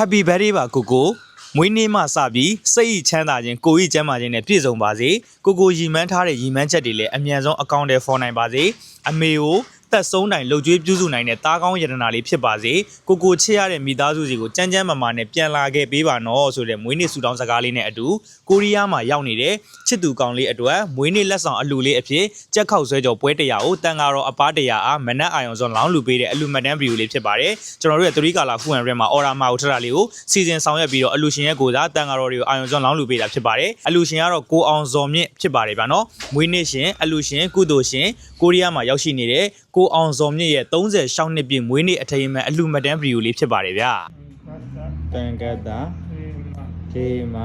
Happy birthday ပါကိုကိုမွေးနေ့မှစပြီးစိတ်ဤချမ်းသာခြင်းကိုယ်ဤကျမ်းမာခြင်းနဲ့ပြည့်စုံပါစေကိုကိုရည်မှန်းထားတဲ့ရည်မှန်းချက်တွေလည်းအမြန်ဆုံးအကောင့်တွေဖော်နိုင်ပါစေအမေကို သက်ဆုံးတိုင်လှုပ်ကြွေးပြုစုနိုင်တဲ့တားကောင်းယတနာလေးဖြစ်ပါစေကိုကိုချစ်ရတဲ့မိသားစုစီကိုကြမ်းကြမ်းမာမာနဲ့ပြန်လာခဲ့ပေးပါနော်ဆိုတဲ့မွေးနေ့ဆုတောင်းစကားလေးနဲ့အတူကိုရီးယားမှာရောက်နေတဲ့ချစ်သူကောင်လေးအတွက်မွေးနေ့လက်ဆောင်အလှူလေးအဖြစ်ကြက်ခောက်ဆွဲကြော်ပွဲတရားကိုတန်ကာတော်အပားတရားအားမနက်အာယုံစွန်လောင်းလူပေးတဲ့အလှူမှတ်တမ်းဗီဒီယိုလေးဖြစ်ပါတယ်ကျွန်တော်တို့ရဲ့သတိကာလာဖူအန်ရက်မှာအော်ရာမာကိုထတာလေးကိုစီစဉ်ဆောင်ရွက်ပြီးတော့အလှူရှင်ရဲ့ကိုယ်စားတန်ကာတော်တွေကိုအာယုံစွန်လောင်းလူပေးတာဖြစ်ပါတယ်အလှူရှင်ကတော့ကိုအောင်ဇော်မြင့်ဖြစ်ပါတယ်ဗျာနော်မွေးနေ့ရှင်အလှူရှင်ကုသိုလ်ရှင်ကိုရီးယားမှာရောက်ရှိနေတဲ့ကိုအောင်ဇော်မြင့်ရဲ့36နှစ်ပြည့်မွေးနေ့အထိမ်းအမှန်အလှူမှတ်တမ်းဗီဒီယိုလေးဖြစ်ပါတယ်ဗျာတန်ကတာေမခေမ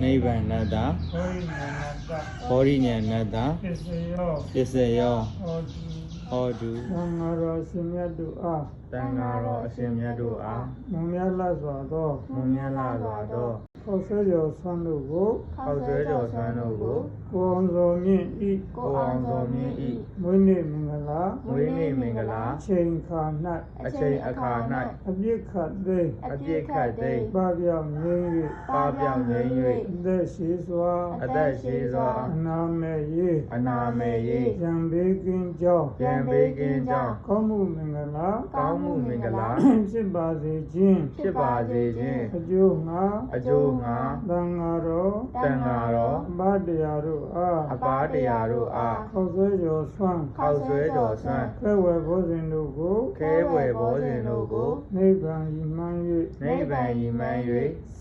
နိဗ္ဗာန်နိဗ္ဗာန်တဟောရိညာဏတ္တဘောရိညာဏတပစ္စယောပစ္စယောဟောတုဟောတုသံဃာတော်ရှင်မြတ်တို့အားတန်ဃာတော်အရှင်မြတ်တို့အားမွန်မြတ်လစွာသောမွန်မြတ်လာစွာသောဟောဆွေကျော်ဆွမ်းတို့ကိုဟောက်ဆွဲတော်ဆန်းတို့ကို ကိုအောင်စောမြင့်ဤကိုအောင်စောမြင့်ဤမွေးနေ့မင်္ဂလာမွေးနေ့မင်္ဂလာချိန်ခါအချိန်အခါ၌အပြစ်ခတ်သိ၌အပြစ်ခတ်သိမ်းပပြောင်းငြိမ်းပါပြောင်းငြိမ်း၍အသက်ရှိစွာ၍အသက်ရှိစွာအနာမဲ့ရေးအနာမေရေးရံဘေးကင်းကြောင်းရန်ဘေးကင်းကြောင်းကောင်းမှုမင်္ဂလာကောင်းမှုမင်္ဂလာဖြစ်ပါစေခြင်းဖြစ်ပါစေခြင်းအကျိုးငါအကျိုးငါသံဃာတော်တန်ဃာတော်ဗတ္တရားတို့အားအပါတရားတို့အားခောက်ဆွဲကျော်ဆွမ်းခောက်ဆွဲတော်ဆန်းခဲဝယ်ဘောဇင်တို့ကိုခဲဘွယ်ဘောဇင်တို့ကိုနိဗ္ဗာန်ဤမှန်နိဗ္ဗာန်ရည်မှန်း၍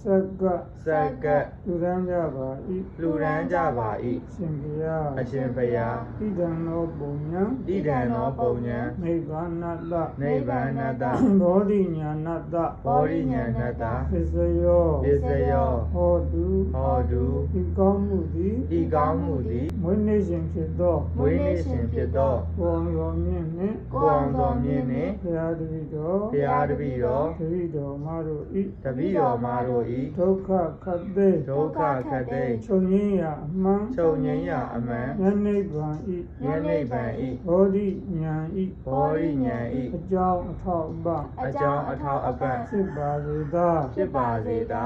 စက္က၍စက္ကပ်လူရန်ကြပါ၏လူရန်ကြပါ၏ရှင်ဘုရားအရှင်ဖျားဣဒံသောပုံညာဣဒံသောပုံညာနိဗ္ဗာနတ္တနိဗ္ဗာန်တဘောဓိညာဏတ္တဘောရိညာဏတပစ္စယောပစ္စယော ဟောတုဟောတုဤကောင်းမှုသည်ဤကောင်းမှုသည်မွေးနေ့ရှင်ဖြစ်သောမွေးနေ့ရှင်ဖြစ်သောကိုအောင်ရောမြင့်နှင့်ကိုအောင်တော်မြင့်နှင့်ဘုရားတပည့်တော်ဘုရားတပည့်တော်တပည့်တော်မတို့ဤတပည့်တော်မတို့ဤဒုက္ခခတ်သိဒုက္ခခတ်သိမ်းချုပ်ငင်းရာအမှန်ချုပ်ငြိမ်းရာအမှန်ဉာဏ်နိဗ္ဗာန်ဤဉာဏ်နိဗ္ဗာန်ဤဘောဓိဉာဏ်ဤဘောရိညာဤအကြောင်းအထောက်အပံ့အကြောင်းအထောက်အပံ့ဖြစ်ပါစေသာဖြစ်ပါစေသာ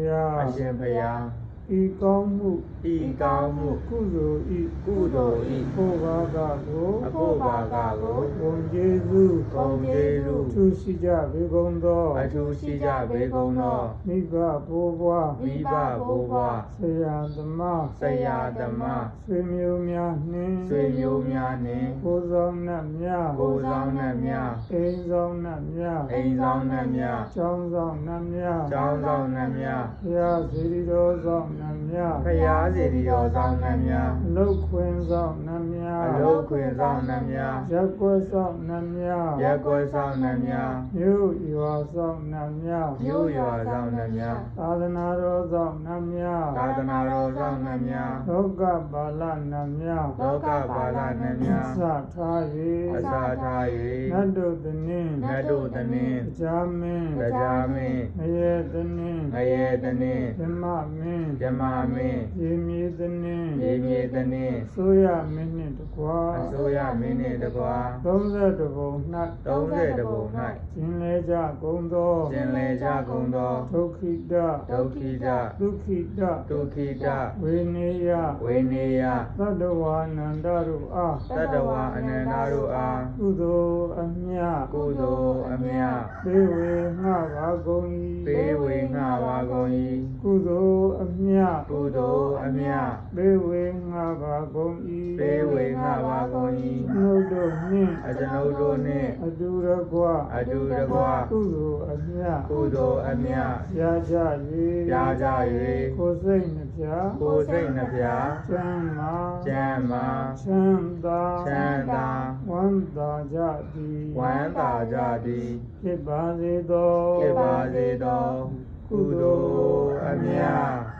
ရှင်ဘုရားအရှင်ဖျား ဤကောင်းမှုဤကောင်းမှုကုသိုလ်ဤကုသိုလ်ဤဘုရားကကိုအဖို့ပါကကိုဘုံကျေးဇူးဂုံကျေးဇူးသူရှိကြဘေကုန်သောအထူးရှိကြပေကုန်သောမိဘဘိုးဘွားမိဘဘိုးဘွားဆရာသမားဆရာသမားဆွေမျိုးများနှင့်ဆွေမျိုးများနှင့်ကိုယ်ဆောင်နှင့်များကိုယ်ဆောင်နှင့်များအိမ်ဆောင်နှင့်များအိမ်ဆောင်နှင့်များကျောင်းဆောင်နှင့်များကျောင်းဆောင်နှင့်များဘုရားစီရီတော်ဆောင်နှင့်များဖရာစီရီတော်ဆောင်နှင့်များအလုတ်ခွင်ဆောင်နှင့်များအလုတ်ခွင်ဆောင်နှင့်များရက်ကွက်ဆောင်နှင့်များရက်ကွယ်ဆောင်နှင့်များမြို့ရွာဆောင်နှင့်များမြို့ရွာဆောင်နှင့်များသာသနာတော်ဆောင်နှင့်များသာသနာတော်ဆောင်နှင့်များလောကပါဠနှင့်များလောကပါဠနှင့်များစထားအ၍စာထားနတ်၍တို့တနည်းနတ်တို့တနည်းကြာမင်းတရားမင်းငရေတနည်းငရဲတနည်းဓမ္မမင်းဓမ္မမင်းရေမြေတနည်းရေမြေတနည်းဆိုရမင်းနှင့်တကွာအစိုးရမင်းနှင့်တကွာ30ဘုံ၌30ဘုံကျင်လေကြကုန်သော၌ကျင်လေကြကုန်သောဒုက္ခိတဒုက္ခိတဒုက္ခိတဒုက္ခိတဝေနေယဝေနေယသတ္တဝါနန္ဒတို့အားတတဝအနန္တတို့အားကုသိုလ်အမြတ်ကုသိုလ်အမြတ်ပေးဝေငှပါကုန်၏ပေးဝေငှပါကုန်၏ကုသိုလ်အမြတ်ကုသိုလ်အမြတ်ပေးဝေငှပါကုန်၏ပေးဝေငှပါကုန်၏နှုတ်တို့နှင့်အကျွန်ုပ်တို့နှင့်အတူတကွအတူတကွကုသိုလ်အမြတ်ကုသိုလ်အမြတ်ရကြ၍ပြားကြကိုယ်စိတ်နှပြ၍ကိုယ်စိတ်နှပြကျမ်းမာကျမ်းမာချမ်းသာချမ်းသာဝမ်းသာကြသည်ဝမ်းသာကြသည်ဖြစ်ပါစေသောဖြစ်ပါစေသောကုသိုလ်အမြတ်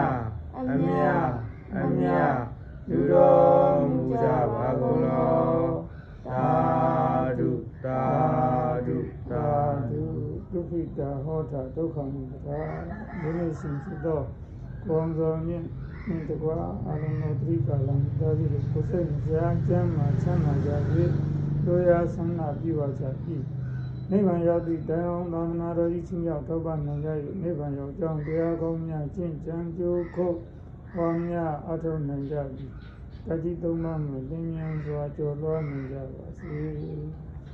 ထဒုက္ခမုဒ္ဒရာမိမိရှင်ဖြစ်သောကိုယ်တော်မြင့်မြင့်တကွာအာလုံးသောတိကာလံဒါပြီးကိုယ်စိတ်ကြာကျမ်းမှာချမ်းသာကြ၍တို့ရဆန္ဒပြုပါကြ၏နိဗ္ဗာန်ရောက်သည့်တိုင်အောင်သာသနာတော်ကြီးချင်းရောက်ထောက်ပံ့နိုင်ကြ၍နိဗ္ဗာန်ရောက်ကြောင်းတရားကောင်းများကျင့်ကြံကြိုးခုတ်ဟောများအထောက်နိုင်ကြပြီတတိသုံးပါးမှာလင်းမြန်စွာကြော်လွှားနိုင်ကြပါစေ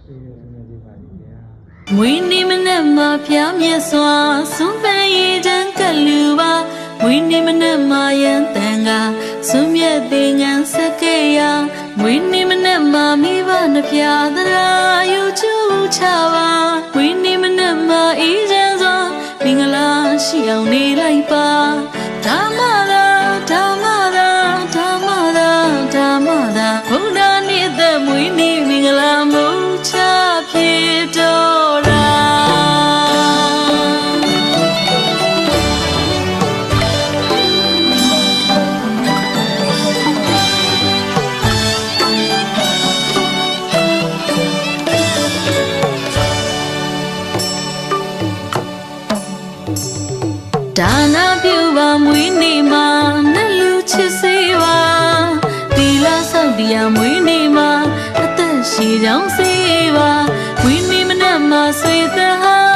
ဒီနေ့အမြဲတမ်းပါလိမ့် မယ်မွေးနေ့မနေ့မှာဖျားမြတ်စွာစွန့်ပန်ရည်တန်းကလူပါမွေးနေ့မနေ့မှာယံတန်ကစွန့်မြတ်တဲ့ငန်းစကေရမွေးနေ့မနေ့မှာမိဘနှဖျားသရာယူချူချပါ ဒါနာပြုပါမွေးနေ့မှာနှလူချစ်စေပါဒီလဆောင်တရားမွေးနေ့မှာအသက်ရှိကြောင်းစေပါမွေးနေ့မနက်မှာဆွေသက်ဟာ